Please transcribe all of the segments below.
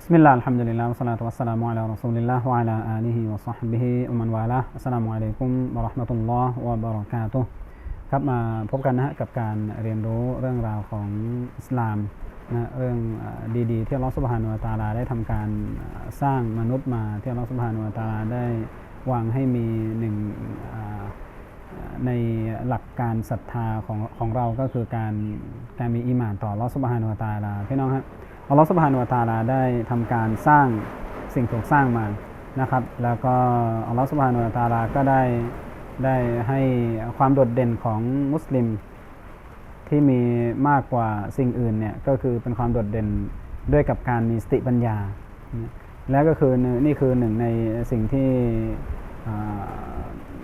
بسم الله الحمد لله والصلاة والسلام على رسول الله وعلى آله وصحبه ومن والاه السلام عليكم ورحمة الله وبركاته ครับมาพบกันนะฮะกับการเรียนรู้เรื่องราวของอิสลามนะเรื่องเอ่อดีๆ ที่อัลลอฮฺสุบฮานุวะตะอาลาได้ทำการเอ่อสร้างมนุษย์มาที่อัลลอฮฺสุบฮานุวะตะอาลาได้วางให้มีหนึ่งอ่า ในหลักการศรัทธาของของเราก็คือการการมีอีหมานต่ออัลลอฮฺสุบฮานุวะตะอาลาพี่น้องฮะ อัลลอฮฺสุบฮานุวะตาลาได้ทำการสร้างสิ่งถูกสร้างมานะครับ แล้วก็อัลลอฮฺสุบฮานุวะตาลาก็ได้ได้ให้ความโดดเด่นของมุสลิมที่มีมากกว่าสิ่งอื่นเนี่ยก็คือเป็นความโดดเด่นด้วยกับการมีสติปัญญา และก็คือนี่คือหนึ่งในสิ่งที่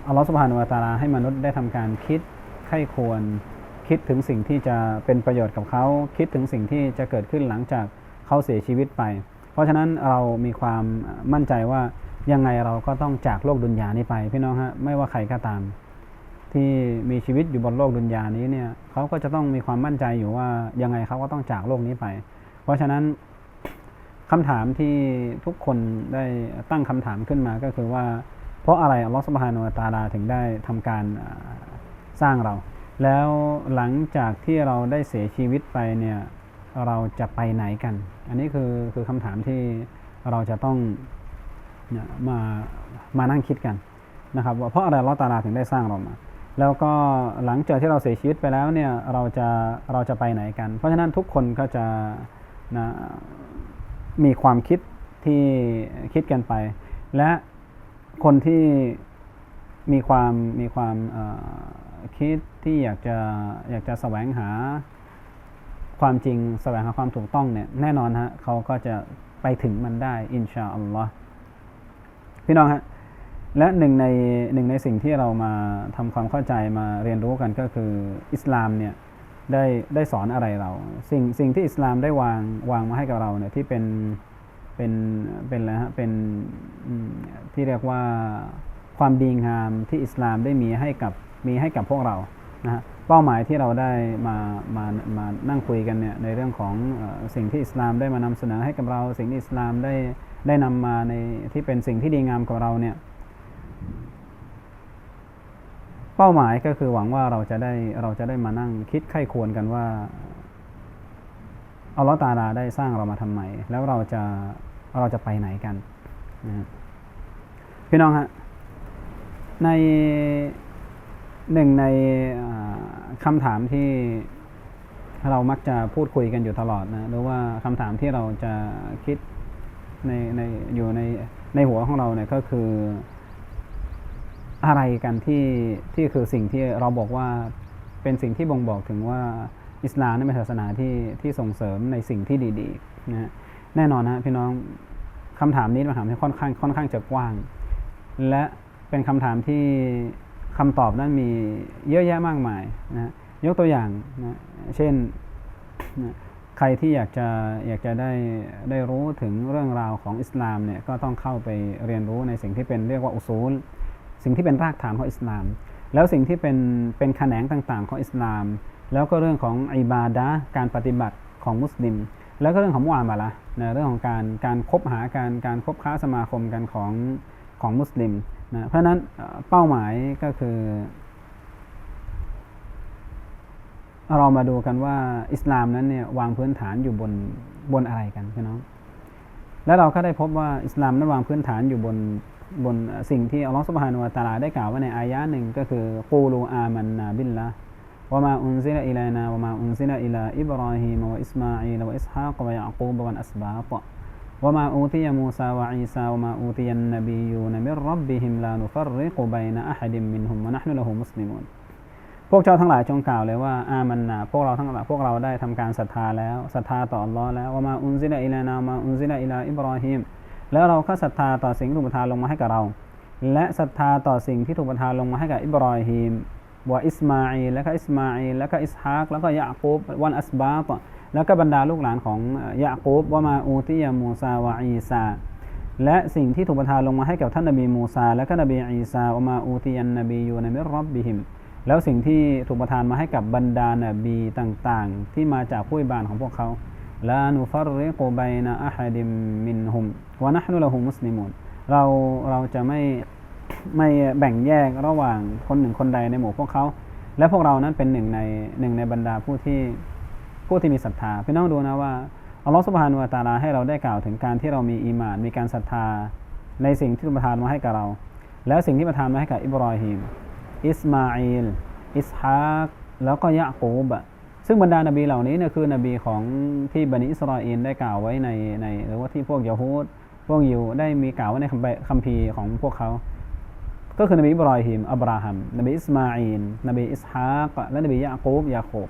อัลลอฮฺสุบฮานุวะตาลาให้มนุษย์ได้ทำการคิดไข้ควรคิดถึงสิ่งที่จะเป็นประโยชน์กับเขา คิดถึงสิ่งที่จะเกิดขึ้นหลังจาก เขาเสียชีวิตไป เพราะฉะนั้นเรามีความมั่นใจว่ายังไงเราก็ต้องจากโลกดุนยานี้ไป พี่น้องฮะไม่ว่าใครก็ตาม ที่มีชีวิตอยู่บนโลกดุนยานี้เนี่ยเขาก็จะต้องมีความมั่นใจอยู่ว่ายังไงเขาก็ต้องจากโลกนี้ไป เพราะฉะนั้นคำถามที่ทุกคนได้ตั้งคำถามขึ้นมาก็คือว่า เพราะอะไรอัลลอฮฺสุบฮานุตาลาถึงได้ทำการสร้างเรา แล้วหลังจากที่เราได้เสียชีวิตไปเนี่ยเราจะไปไหนกัน อันนี้คือคือคำถามที่เราจะต้องมามานั่งคิดกันนะครับว่าเพราะอะไรอัลอฮฺตาลาถึงได้สร้างเรามา แล้วก็หลังจากที่เราเสียชีวิตไปแล้วเนี่ยเราจะเราจะไปไหนกัน เพราะฉะนั้นทุกคนก็จะนะมีความคิดที่คิดกันไป และคนที่มีความมีความคิดที่อยากจะอยากจะแสวงหา ความจริงแสวงหาความถูกต้องเนี่ยแน่นอนฮะเขาก็จะไปถึงมันได้อินชาอัลลอฮ์พี่น้องฮะและหนึ่งในหนึ่งในสิ่งที่เรามาทำความเข้าใจมาเรียนรู้กันก็คืออิสลามเนี่ยได้ได้สอนอะไรเรา สิ่งสิ่งที่อิสลามได้วางวางมาให้กับเราเนี่ยที่เป็นเป็นเป็นอะไรฮะเป็นที่เรียกว่าความดีงามที่อิสลามได้มีให้กับมีให้กับพวกเรา นะฮะเป้าหมายที่เราได้มามามานั่งคุยกันเนี่ยในเรื่องของสิ่งที่อิสลามได้มานำเสนอให้กับเรา สิ่งที่อิสลามได้ได้นำมาในที่เป็นสิ่งที่ดีงามกับเราเนี่ยเป้าหมายก็คือหวังว่าเราจะได้เราจะได้มานั่งคิดไข้ควรกันว่าอัลลอฮฺตาลาได้สร้างเรามาทำไม แล้วเราจะเราจะไปไหนกันนะพี่น้องฮะใน หนึ่งในคำถามที่เรามักจะพูดคุยกันอยู่ตลอดนะหรือว่าคำถามที่เราจะคิดในในอยู่ในในหัวของเราเนี่ยก็คือ อะไรกันที่ที่คือสิ่งที่เราบอกว่าเป็นสิ่งที่บ่งบอกถึงว่าอิสลามนั้นเป็นศาสนาที่ที่ส่งเสริมในสิ่งที่ดีๆนะฮะแน่นอนนะพี่น้องคำถามนี้เป็นคำถามที่ค่อนข้างค่อนข้างจะกว้าง และเป็นคำถามที่ คำตอบนั้นมีเยอะแยะมากมายนะยกตัวอย่างนะเช่นนะใครที่อยากจะอยากจะได้ได้รู้ถึงเรื่องราวของอิสลามเนี่ยก็ต้องเข้าไปเรียนรู้ในสิ่งที่เป็นเรียกว่าอุซูล สิ่งที่เป็นรากฐานของอิสลาม แล้วสิ่งที่เป็นเป็นแขนงต่างๆของอิสลาม แล้วก็เรื่องของอิบาดะการปฏิบัติของมุสลิม แล้วก็เรื่องของมุอามาละนะเรื่องของการการคบหาการการคบค้าสมาคมกันของของมุสลิม นะเพราะนั้นเป้าหมายก็คือ เรามาดูกันว่าอิสลามนั้นเนี่ยวางพื้นฐานอยู่บนบนอะไรกันพี่น้องแล้วเราก็ได้พบว่าอิสลามนั้นวางพื้นฐานอยู่บนบนสิ่งที่อัลลอฮฺสุบฮานุวะตาลาได้กล่าวไว้ในอายะห์หนึ่งก็คือกูลูอามันนาบิลละวะมาอุนซิลอิลานาวะมาอุนซิลอิลาอิบราฮิมวะอิสมาอีลวะอิสฮากวะยะกูบวะอัสบาต วะมาอูติยมูซาวะอีซาวะมาอูติยันนบียูนมิรรับบิฮิมลานุฟัรริกุบัยนะอะฮัดิมมินฮุมวะนะห์นุละฮูมุสลิมูนพวกเจ้าทั้งหลายจงกล่าวเลยว่า อามันนาพวกเราทั้งหลายพวกเราได้ทำการศรัทธาแล้วศรัทธาต่ออัลลอฮ์แล้วว่ามาอุนซิลอิลานามาอุนซิลอิลาอิบรอฮิมแล้วเราก็ศรัทธาต่อสิ่งที่ถูกประทานลงมาให้กับเรา และศรัทธาต่อสิ่งที่ถูกประทานลงมาให้กับอิบรอฮิมวะอิสมาอีลแล้วก็อิสมาอีลแล้วก็อิสฮากแล้วก็ยะกูบวันอัสบาต แล้วก็บรรดาลูกหลานของยะกูบว่ามาอูติยามูซาวะอีซา และสิ่งที่ถูกประทานลงมาให้กับท่านนบีมูซา และก็นบีอีซาอัมาอูติยันนบียูในมิรับบิฮิม แล้วสิ่งที่ถูกประทานมาให้กับบรรดานบีต่างๆ ที่มาจากผู้บานของพวกเขาลานุฟัรริกุบัยนะอะฮัดิมมินฮุมวะนะห์นุละฮุมุสลิมูนเราเราจะไม่ไม่แบ่งแยกระหว่างคนหนึ่งคนใดในหมู่พวกเขา และพวกเรานั้นเป็นหนึ่งในหนึ่งในบรรดาผู้ที่ ผู้ที่มีศรัทธาพี่น้องดูนะว่าอัลลอฮฺสุบฮานุวะตาลาให้เราได้กล่าวถึงการที่เรามีอีหมาน มีการศรัทธาในสิ่งที่ประทานมาให้กับเรา แล้วสิ่งที่ประทานมาให้กับอิบรอฮิมอิสมาอิลอิสฮากแล้วก็ยะกูบะซึ่งบรรดานบีเหล่านี้เนี่ยคือนบีของที่บันิอิสราเอลได้กล่าวไว้ในในหรือว่าที่พวกยะฮูดพวกยิวได้มีกล่าวไว้ในคัมภีร์คัมภีร์ของพวกเขา ก็คือนบีอิบรอฮิมอับราฮัมนบีอิสมาอิลนบีอิสฮากและนบียะกูบยาโคบ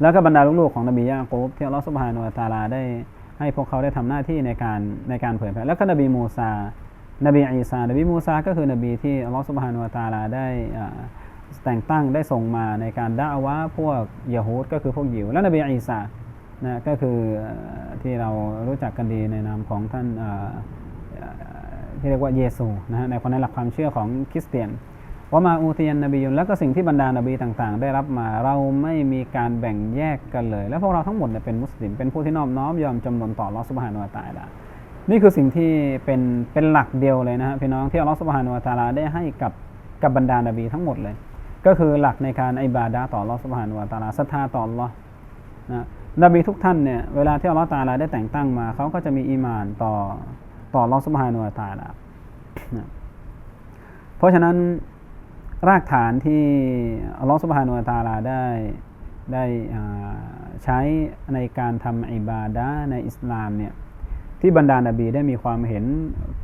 แล้วก็บรรดาลูกๆของนบียะกูบที่อัลลอฮฺสุบฮานุวะตาลาได้ให้พวกเขาได้ทำหน้าที่ในการในการเผยแผ่แล้วก็นบีมูซา นบีอีสานบีมูซาก็คือนบีที่อัลลอฮฺสุบฮานุวะตาลาได้แต่งตั้งได้ส่งมาในการด่าวะพวกยะฮูดก็คือพวกยิว และนบีอีสานะก็คือที่เรารู้จักกันดีในนามของท่านที่เรียกว่าเยซูนะฮะในคนในหลักความเชื่อของคริสเตียน ว่ามาอูตียนนบียุนแล้วก็สิ่งที่บรรดานบีต่างๆ ได้รับมาเราไม่มีการแบ่งแยกกันเลย และพวกเราทั้งหมดเนี่ยเป็นมุสลิม เป็นผู้ที่นอบน้อมยอมจำนนต่อลอสุบฮานุวะตาลานี่คือสิ่งที่เป็นเป็นหลักเดียวเลยนะฮะพี่น้องที่อัลลอฮฺสุบฮานุวะตาลาได้ให้กับกับบรรดานบีทั้งหมดเลย ก็คือหลักในการอิบาดาต่อลอสุบฮานุวะตาลาศรัทธาต่อลอนะนบีทุกท่านเนี่ยเวลาที่อัลลอฮฺตาลาได้แต่งตั้งมาเขาก็จะมีอีมานต่อต่อลอสุบฮานุวะตาลานะเพราะฉะนั้น รากฐานที่อัลลอฮฺสุบฮานุวะตาลาได้ได้ใช้ในการทำอิบาดาในอิสลามเนี่ยที่บรรดานาบีได้มีความเห็น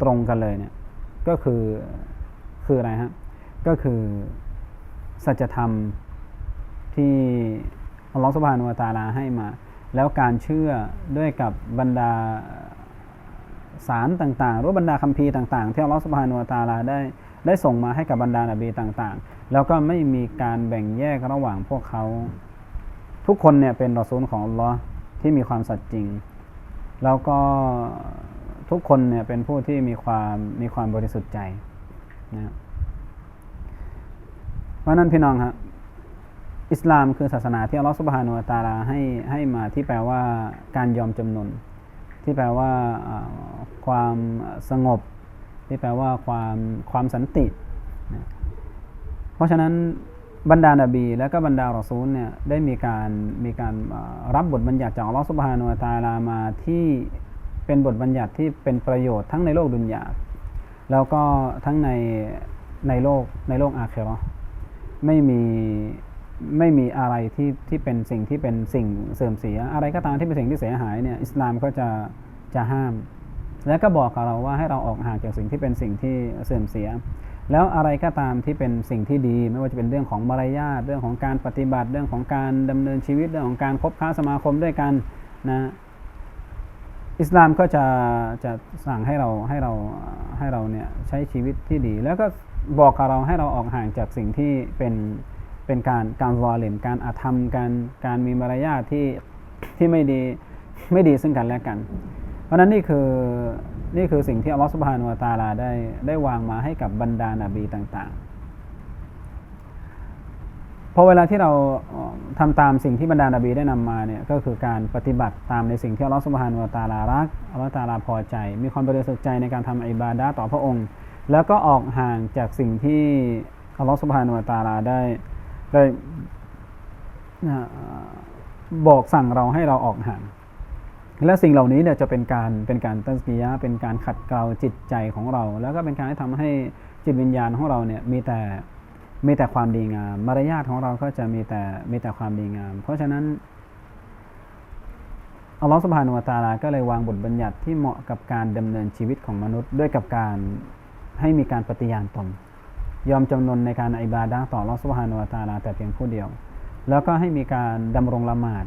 ตรงกันเลยเนี่ยก็คือคืออะไรฮะก็คือสัจธรรมที่อัลลอฮฺสุบฮานุวะตาลาให้มา แล้วการเชื่อด้วยกับบรรดาสารต่างๆ หรือบรรดาคัมภีร์ต่าง ๆ ที่อัลลอฮฺสุบฮานุวะตาลาได้ ได้ส่งมาให้กับบรรดานาบีต่างๆ แล้วก็ไม่มีการแบ่งแยกระหว่างพวกเขา ทุกคนเนี่ยเป็นรอซูลของอัลลอฮ์ที่มีความสัตย์จริง แล้วก็ทุกคนเนี่ยเป็นผู้ที่มีความมีความบริสุทธิ์ใจนะเพราะนั้นพี่น้องครับอิสลามคือศาสนาที่อัลลอฮฺสุบฮานุตาลาให้ให้มาที่แปลว่าการยอมจำนนที่แปลว่าความสงบ ที่แปลว่าความความสันตินะเพราะฉะนั้นบรรดานาบี และก็บรรดารอซูลเนี่ยได้มีการมีการรับบทบัญญัติจากอัลลอฮฺสุบฮานุวะตาลามาที่เป็นบทบัญญัติที่เป็นประโยชน์ทั้งในโลกดุนยาแล้วก็ทั้งในในโลกในโลกอาเคโรไม่มีไม่มีอะไรที่ที่เป็นสิ่งที่เป็นสิ่งเสื่อมเสีย อะไรก็ตามที่เป็นสิ่งที่เสียหายเนี่ยอิสลามก็จะจะห้าม และก็บอกกับเราว่าให้เราออกห่างจากสิ่งที่เป็นสิ่งที่เสื่อมเสีย แล้วอะไรก็ตามที่เป็นสิ่งที่ดี ไม่ว่าจะเป็นเรื่องของมารยาทเรื่องของการปฏิบัติ เรื่องของการดำเนินชีวิตเรื่องของการคบค้าสมาคมด้วยกันนะอิสลามก็จะจะสั่งให้เราให้เราให้เราเนี่ยใช้ชีวิตที่ดี แล้วก็บอกกับเราให้เราออกห่างจากสิ่งที่เป็นเป็นการการวอลเลมการอาธรรมการการมีมารยาทที่ที่ไม่ดีไม่ดีซึ่งกันและกัน เพราะนั้นนี่คือนี่คือสิ่งที่อัลลอฮฺสุบฮานุวะตาลาได้ได้วางมาให้กับบรรดานาบีต่างๆ พอเวลาที่เราทำตามสิ่งที่บรรดานาบีได้นำมาเนี่ยก็คือการปฏิบัติตามในสิ่งที่อัลลอฮฺสุบฮานุวะตาลารักอัลลอฮฺตาลาพอใจ มีความบริสุทธิ์ใจในการทำอิบาดะต่อพระองค์ แล้วก็ออกห่างจากสิ่งที่อัลลอฮฺสุบฮานุวะตาลาได้ได้บอกสั่งเราให้เราออกห่าง และสิ่งเหล่านี้เนี่ยจะเป็นการเป็นการตั้งกิยะเป็นการขัดเกลาจิตใจของเรา แล้วก็เป็นการที่ทำให้จิตวิญญาณของเราเนี่ยมีแต่มีแต่ความดีงาม มารยาทของเราก็จะมีแต่มีแต่ความดีงาม เพราะฉะนั้นอัลลอฮฺสุบฮานุวะตาลาก็เลยวางบทบัญญัติที่เหมาะกับการดำเนินชีวิตของมนุษย์ด้วยกับการให้มีการปฏิญาณตน ยอมจำนนในการอิบาดะต่ออัลลอฮฺสุบฮานุวาตาลาแต่เพียงผู้เดียว แล้วก็ให้มีการดำรงละหมาด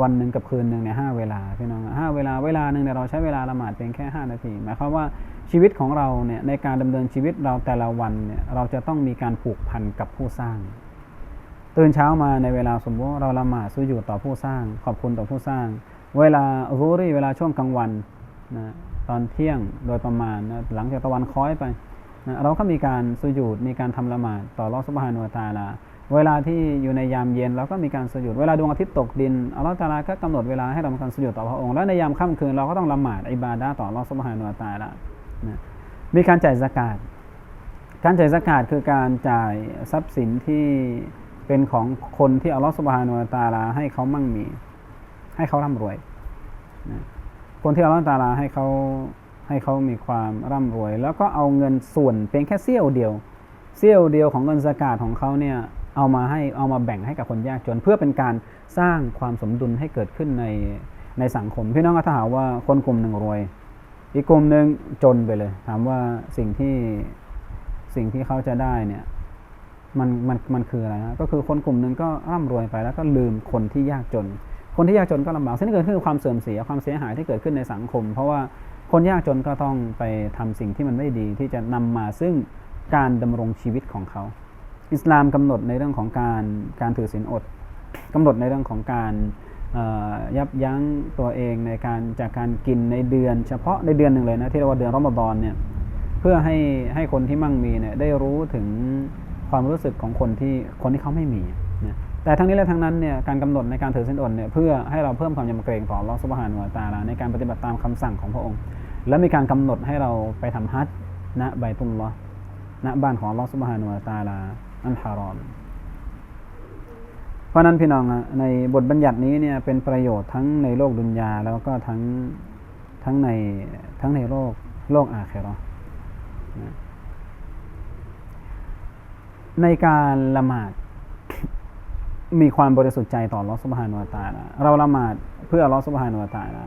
วันหนึ่งกับคืนหนึ่งในห้าเวลาพี่น้องห้าเวลาเวลาหนึ่งเนี่ยเราใช้เวลาละหมาดเพียงแค่ห้านาที หมายความว่าชีวิตของเราเนี่ยในการดำเนินชีวิตเราแต่ละวันเนี่ยเราจะต้องมีการผูกพันกับผู้สร้าง ตื่นเช้ามาในเวลาสมมติเราละหมาดสู้อยู่ต่อผู้สร้าง ขอบคุณต่อผู้สร้าง เวลารูรีเวลาช่วงกลางวันนะตอนเที่ยงโดยประมาณนะหลังจากตะวันค้อยไปนะเราก็มีการสุญูดมีการทำละหมาดต่อรอสุบฮานุตาลา เวลาที่อยู่ในยามเย็นเราก็มีการสยุดเวลาดวงอาทิตย์ตกดินอัลลอฮฺตาลาก็กำหนดเวลาให้เราทำการสยุดต่อพระองค์ แล้วในยามค่ำคืนเราก็ต้องละหมาดอิบาดะห์ต่ออัลลอฮฺสุบฮานุวะตาละนะมีการจ่ายสกาดการจ่ายสกาดคือการจ่ายทรัพย์สินที่เป็นของคนที่อัลลอฮฺสุบฮานุวะตาลาให้เขามั่งมี ให้เขาร่ำรวยนะคนที่อัลลอฮฺตาลาให้เขาให้เขามีความร่ำรวย แล้วก็เอาเงินส่วนเพียงแค่เสี้ยวเดียว เสี้ยวเดียวของเงินสกาดของเขาเนี่ย เอามาให้เอามาแบ่งให้กับคนยากจน เพื่อเป็นการสร้างความสมดุลให้เกิดขึ้นในในสังคม พี่น้องก็ถ้าหาว่าคนกลุ่มหนึ่งรวย อีกกลุ่มหนึ่งจนไปเลย ถามว่าสิ่งที่สิ่งที่เขาจะได้เนี่ยมันมันมันคืออะไรนะก็คือคนกลุ่มหนึ่งก็ร่ำรวยไปแล้วก็ลืมคนที่ยากจน คนที่ยากจนก็ลำบากสิ่งที่เกิดขึ้นคือความเสื่อมเสียความเสียหายที่เกิดขึ้นในสังคม เพราะว่าคนยากจนก็ต้องไปทำสิ่งที่มันไม่ดีที่จะนำมาซึ่งการดำรงชีวิตของเขา อิสลามกำหนดในเรื่องของการการถือศีลอดกำหนดในเรื่องของการยับยั้งตัวเองในการจากการกินในเดือน เฉพาะในเดือนหนึ่งเลยนะที่เรียกว่าเดือนรอมฎอนเนี่ยเพื่อให้ให้คนที่มั่งมีเนี่ยได้รู้ถึงความรู้สึกของคนที่คนที่เขาไม่มีนะแต่ทั้งนี้และทั้งนั้นเนี่ยการกำหนดในการถือศีลอดเนี่ยเพื่อให้เราเพิ่มความยำเกรงต่อลอสุบฮานุวตาลาในการปฏิบัติตามคำสั่งของพระองค์ และมีการกำหนดให้เราไปทำฮัจญ์ณใบตุลลอณบ้านของลอสุบฮานุวตาลา อันฮารอม เพราะนั้นพี่น้องในบทบัญญัตินี้เนี่ยเป็นประโยชน์ทั้งในโลกดุนยาแล้วก็ทั้งทั้งในทั้งในโลกโลกอาเครนะในการละหมาดมีความบริสุทธิ์ใจต่อลอสุบฮานุวตาลาเราละหมาดเพื่อลอสุบฮานุวตาลา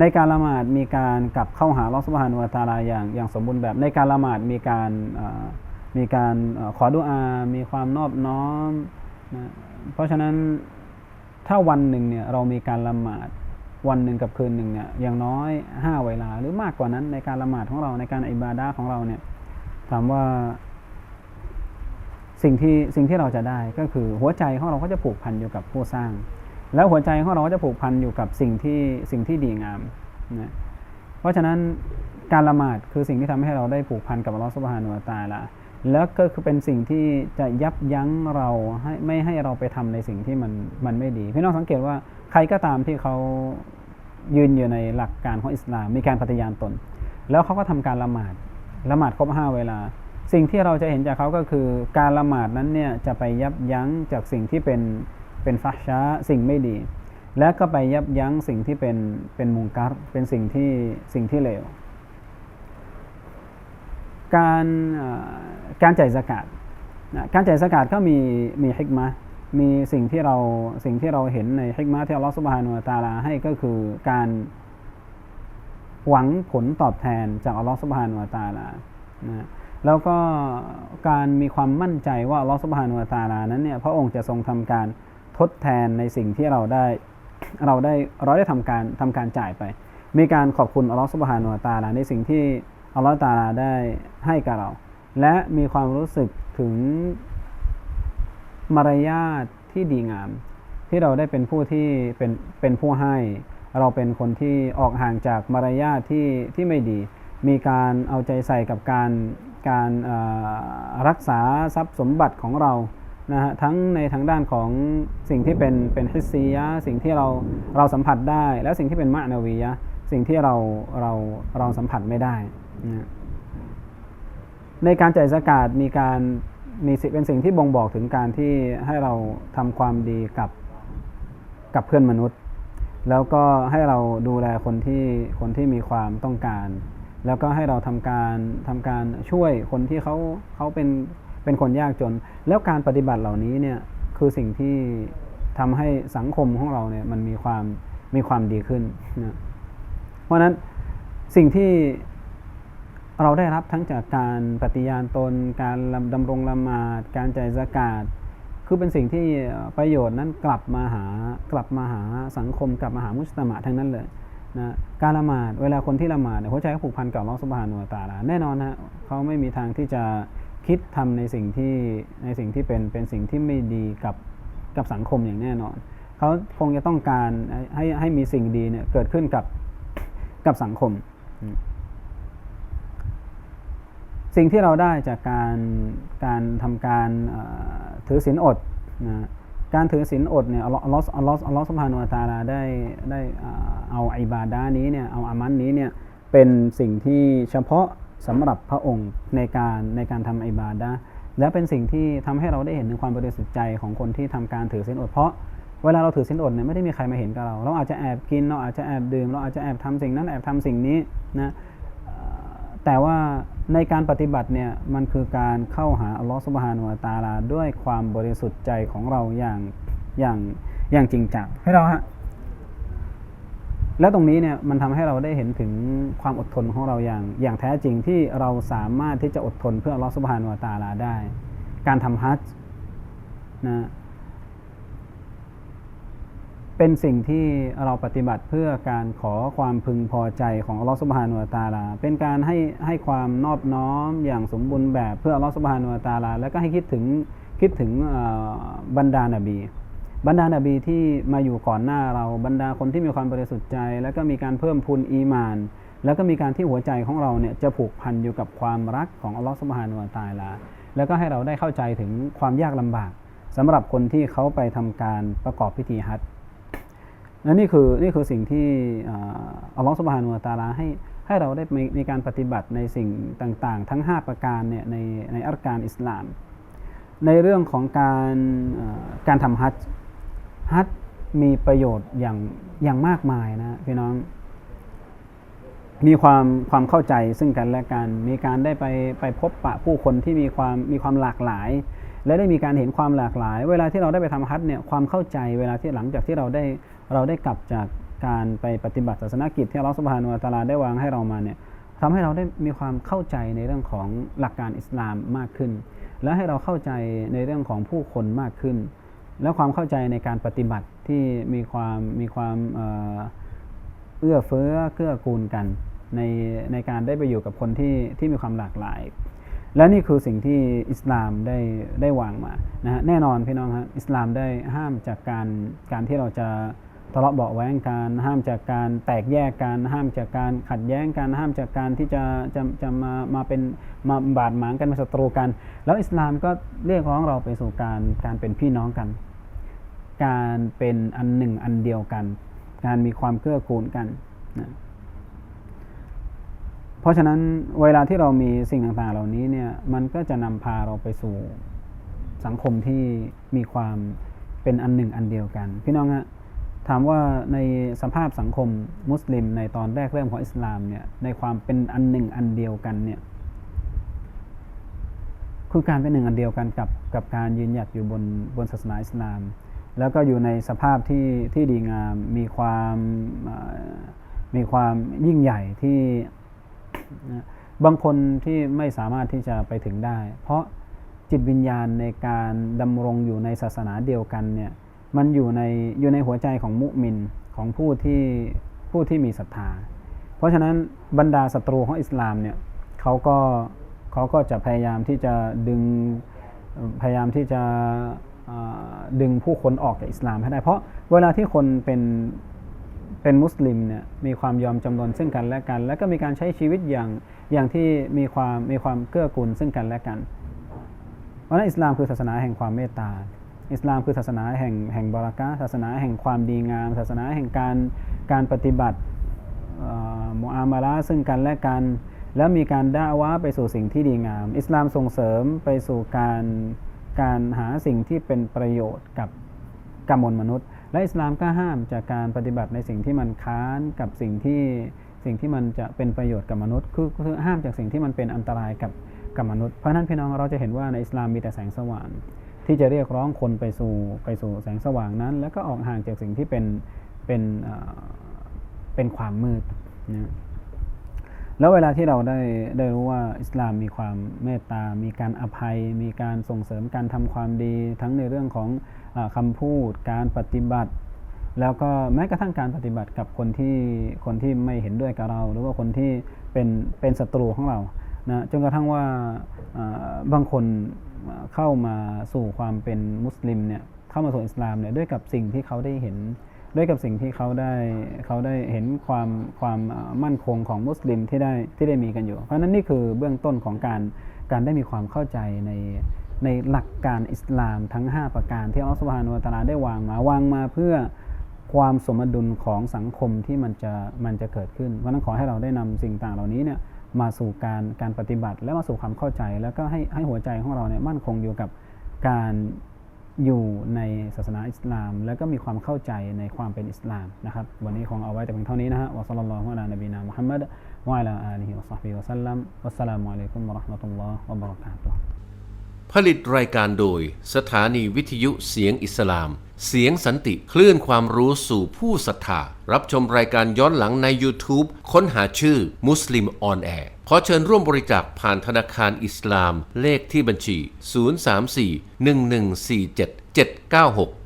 ในการละหมาดมีการกลับเข้าหาลอสุบฮานุวตาลาอย่างอย่างสมบูรณ์แบบ ในการละหมาดมีการ มีการขอดุอา มีความนอบน้อมนะเพราะฉะนั้นถ้าวันหนึ่งเนี่ยเรามีการละหมาดวันหนึ่งกับคืนหนึ่งเนี่ยอย่างน้อยห้าเวลาหรือมากกว่านั้นในการละหมาดของเราในการอิบาดาของเราเนี่ยถามว่าสิ่งที่สิ่งที่เราจะได้ก็คือหัวใจของเราก็จะผูกพันอยู่กับผู้สร้าง แล้วหัวใจของเราก็จะผูกพันอยู่กับสิ่งที่สิ่งที่ดีงามนะเพราะฉะนั้นการละหมาดคือสิ่งที่ทำให้เราได้ผูกพันกับอัลลอฮฺสุบฮานุวะตาละ แล้วก็คือเป็นสิ่งที่จะยับยั้งเราให้ไม่ให้เราไปทำในสิ่งที่มันมันไม่ดี พี่น้องสังเกตว่าใครก็ตามที่เขายืนอยู่ในหลักการของอิสลาม มีการปฏิญาณตน แล้วเขาก็ทำการละหมาดละหมาดครบห้าเวลา สิ่งที่เราจะเห็นจากเขาก็คือการละหมาดนั้นเนี่ยจะไปยับยั้งจากสิ่งที่เป็นเป็นฟัชชาสิ่งไม่ดี และก็ไปยับยั้งสิ่งที่เป็นเป็นมุงกัรเป็นสิ่งที่สิ่งที่เลว การการจ่ายสกาดการจ่ายสกาดก็มีมีฮิกมะมีสิ่งที่เราสิ่งที่เราเห็นในฮิกมะที่อัลลอฮฺสุบฮานุตาลาให้ก็คือการหวังผลตอบแทนจากอัลลอฮฺสุบฮานุตาลานะแล้วก็การมีความมั่นใจว่าอัลลอฮฺสุบฮานุตาลานั้นเนี่ยพระองค์จะทรงทำการทดแทนในสิ่งที่เราได้เราได้เราได้ทำการทำการจ่ายไป มีการขอบคุณอัลลอฮฺสุบฮานุตาลาในสิ่งที่ อัลลอฮฺตาลาได้ให้กับเรา และมีความรู้สึกถึงมารยาทที่ดีงาม ที่เราได้เป็นผู้ที่เป็นเป็นผู้ให้ เราเป็นคนที่ออกห่างจากมารยาทที่ที่ไม่ดี มีการเอาใจใส่กับการการรักษาทรัพย์สมบัติของเรานะฮะทั้งในทางด้านของสิ่งที่เป็นเป็นฮิสซียะสิ่งที่เราเราสัมผัสได้ และสิ่งที่เป็นมะนาวียะ สิ่งที่เราเราเราสัมผัสไม่ได้นะในการจ่ายสกาดมีการมีสิเป็นสิ่งที่บ่งบอกถึงการที่ให้เราทำความดีกับกับเพื่อนมนุษย์ แล้วก็ให้เราดูแลคนที่คนที่มีความต้องการ แล้วก็ให้เราทำการทำการช่วยคนที่เขาเขาเป็นเป็นคนยากจน แล้วการปฏิบัติเหล่านี้เนี่ยคือสิ่งที่ทำให้สังคมของเราเนี่ยมันมีความมีความดีขึ้นนะ เพราะนั้นสิ่งที่เราได้รับทั้งจากการปฏิญาณตน การดำรงละหมาด การจ่ายสกาดคือเป็นสิ่งที่ประโยชน์นั้นกลับมาหากลับมาหาสังคมกลับมาหามุสลิมทั้งนั้นเลยนะการละหมาดเวลาคนที่ละหมาดหัวใจเขาผูกพันกับลอสบานุตาลาแน่นอนนะเขาไม่มีทางที่จะคิดทำในสิ่งที่ในสิ่งที่เป็นเป็นสิ่งที่ไม่ดีกับกับสังคมอย่างแน่นอน เขาคงจะต้องการให้ให้มีสิ่งดีเนี่ยเกิดขึ้นกับ กับสังคม สิ่งที่เราได้จากการการทำการถือศีลอดนะการถือศีลอดเนี่ยอัลลอฮ์อัลลอฮ์อัลลอฮ์สุบฮานุวะตาลาได้ได้เอาอิบาดานี้เนี่ยเอาอามันนี้เนี่ยเป็นสิ่งที่เฉพาะสำหรับพระองค์ในการในการทำอิบาดาและเป็นสิ่งที่ทำให้เราได้เห็นถึงความบริสุทธิ์ใจของคนที่ทำการถือศีลอดเพราะ เวลาเราถือศีลอดเนี่ยไม่ได้มีใครมาเห็นกับเรา เราอาจจะแอบกิน เราอาจจะแอบดื่ม เราอาจจะแอบทำสิ่งนั้น แอบทำสิ่งนี้นะแต่ว่าในการปฏิบัติเนี่ยมันคือการเข้าหาอัลลอฮฺสุบฮานุวะตาลาด้วยความบริสุทธิ์ใจของเราอย่างอย่างอย่างจริงจังให้เราฮะและตรงนี้เนี่ยมันทำให้เราได้เห็นถึงความอดทนของเราอย่างอย่างแท้จริงที่เราสามารถที่จะอดทนเพื่ออัลลอฮฺสุบฮานุวะตาลาได้ การทำฮัจญ์นะ เป็นสิ่งที่เราปฏิบัติเพื่อการขอความพึงพอใจของอัลลอฮฺสุบฮานุวะตาลา เป็นการให้ให้ความนอบน้อมอย่างสมบูรณ์แบบเพื่ออัลลอฮฺสุบฮานุวะตาลา แล้วก็ให้คิดถึงคิดถึงบรรดานาบี บรรดานาบีที่มาอยู่ก่อนหน้าเราบรรดาคนที่มีความบริสุทธิ์ใจ แล้วก็มีการเพิ่มพูนอีมาน แล้วก็มีการที่หัวใจของเราเนี่ยจะผูกพันอยู่กับความรักของอัลลอฮฺสุบฮานุวะตาลา แล้วก็ให้เราได้เข้าใจถึงความยากลำบากสำหรับคนที่เขาไปทำการประกอบพิธีฮัจญ์ และนี่คือนี่คือสิ่งที่อัลลอฮฺสุบฮานุวะตาลาให้ให้เราได้มีมีการปฏิบัติในสิ่งต่างๆ ทั้ง 5 ประการเนี่ยในในอัลการอิสลาม ในเรื่องของการการทำฮัจญ์ฮัจญ์มีประโยชน์อย่างอย่างมากมายนะพี่น้อง มีความความเข้าใจซึ่งกันและกัน มีการได้ไปไปพบปะผู้คนที่มีความมีความหลากหลาย และได้มีการเห็นความหลากหลาย เวลาที่เราได้ไปทำฮัจญ์เนี่ยความเข้าใจเวลาที่หลังจากที่เราได้เราได้กลับจากการไปปฏิบัติศาสนกิจที่อัลลอฮฺสุบฮานุวะตาลาได้วางให้เรามาเนี่ยทำให้เราได้มีความเข้าใจในเรื่องของหลักการอิสลามมากขึ้น และให้เราเข้าใจในเรื่องของผู้คนมากขึ้น และความเข้าใจในการปฏิบัติที่มีความมีความเอื้อเฟื้อเกื้อกูลกันในในการได้ไปอยู่กับคนที่ที่มีความหลากหลาย และนี่คือสิ่งที่อิสลามได้ได้วางมานะฮะแน่นอนพี่น้องฮะอิสลามได้ห้ามจากการการที่เราจะทะเลาะเบาะแว้งกันห้ามจากการแตกแยกกันห้ามจากการขัดแย้งกันห้ามจากการที่จะจะจะมามาเป็นมาบาดหมางกันมาศัตรูกัน แล้วอิสลามก็เรียกร้องเราไปสู่การการเป็นพี่น้องกัน การเป็นอันหนึ่งอันเดียวกัน การมีความเกื้อกูลกันนะ ราะฉะนั้นเวลาที่เรามีสิ่งต่างๆ เหล่านี้เนี่ยมันก็จะนำพาเราไปสู่สังคมที่มีความเป็นอันหนึ่งอันเดียวกัน พี่น้องฮะถามว่าในสภาพสังคมมุสลิมในตอนแรกเริ่มของอิสลามเนี่ยในความเป็นอันหนึ่งอันเดียวกันเนี่ยคือการเป็นหนึ่งอันเดียวกันกับกับการยืนหยัดอยู่บนบนศาสนาอิสลาม แล้วก็อยู่ในสภาพที่ที่ดีงามมีความมีความยิ่งใหญ่ที่ บางคนที่ไม่สามารถที่จะไปถึงได้ เพราะจิตวิญญาณในการดำรงอยู่ในศาสนาเดียวกันเนี่ยมันอยู่ในอยู่ในหัวใจของมุมินของผู้ที่ผู้ที่มีศรัทธา เพราะฉะนั้นบรรดาศัตรูของอิสลามเนี่ยเขาก็เขาก็จะพยายามที่จะดึงพยายามที่จะดึงผู้คนออกจากอิสลามให้ได้ เพราะเวลาที่คนเป็น เป็นมุสลิมเนี่ยมีความยอมจำนนซึ่งกันและกัน แล้วก็มีการใช้ชีวิตอย่างอย่างที่มีความมีความเกื้อกูลซึ่งกันและกัน เพราะฉะนั้นอิสลามคือศาสนาแห่งความเมตตา อิสลามคือศาสนาแห่งแห่งบารักะศาสนาแห่งความดีงาม ศาสนาแห่งการการปฏิบัติมุอามาละซึ่งกันและกัน แล้วมีการด่าวะห์ไปสู่สิ่งที่ดีงาม อิสลามส่งเสริมไปสู่การการหาสิ่งที่เป็นประโยชน์กับกับมวลมนุษย์ และอิสลามก็ห้ามจากการปฏิบัติในสิ่งที่มันค้านกับสิ่งที่สิ่งที่มันจะเป็นประโยชน์กับมนุษย์คือคือห้ามจากสิ่งที่มันเป็นอันตรายกับกับมนุษย์ เพราะนั้นพี่น้องเราจะเห็นว่าในอิสลามมีแต่แสงสว่าง ที่จะเรียกร้องคนไปสู่ไปสู่แสงสว่างนั้น แล้วก็ออกห่างจากสิ่งที่เป็นเป็นเป็นความมืดนะ แล้วเวลาที่เราได้ได้รู้ว่าอิสลามมีความเมตตา มีการอภัย มีการส่งเสริมการทำความดี ทั้งในเรื่องของอาคำพูด การปฏิบัติ แล้วก็แม้กระทั่งการปฏิบัติกับคนที่คนที่ไม่เห็นด้วยกับเรา หรือว่าคนที่เป็นเป็นศัตรูของเรานะจนกระทั่งว่าบางคนเข้ามาสู่ความเป็นมุสลิมเนี่ยเข้ามาสู่อิสลามเนี่ยด้วยกับสิ่งที่เขาได้เห็น ด้วยกับสิ่งที่เขาได้เขาได้เห็นความความมั่นคงของมุสลิมที่ได้ที่ได้มีกันอยู่ เพราะฉะนั้นนี่คือเบื้องต้นของการการได้มีความเข้าใจในในหลักการอิสลามทั้ง 5 ประการที่อัลลอฮฺสุบฮานุวะตาลาได้วางมาวางมาเพื่อความสมดุลของสังคมที่มันจะมันจะเกิดขึ้นเพราะฉะนั้นขอให้เราได้นำสิ่งต่างเหล่านี้เนี่ยมาสู่การการปฏิบัติและมาสู่ความเข้าใจ แล้วก็ให้ให้หัวใจของเราเนี่ยมั่นคงอยู่กับการ อยู่ในศาสนาอิสลาม แล้วก็มีความเข้าใจในความเป็นอิสลามนะครับ วันนี้คงเอาไว้แต่เพียงเท่านี้นะฮะวะซัลลัลลอฮุอะลานบีนามุฮัมมัดวะอะลาอาลีฮิวะซอฮบิฮิวะสัลลัมวัสสลามุอะลัยกุมวะเราะห์มะตุลลอฮ์วะบะเราะกาตุฮ์ ผลิตรายการโดย สถานีวิทยุเสียงอิสลาม เสียงสันติคลื่นความรู้สู่ผู้ศรัทธา รับชมรายการย้อนหลังใน YouTube ค้นหาชื่อมุสลิมออนแอร์ขอเชิญร่วมบริจาคผ่านธนาคารอิสลาม เลขที่บัญชี 034-1147-796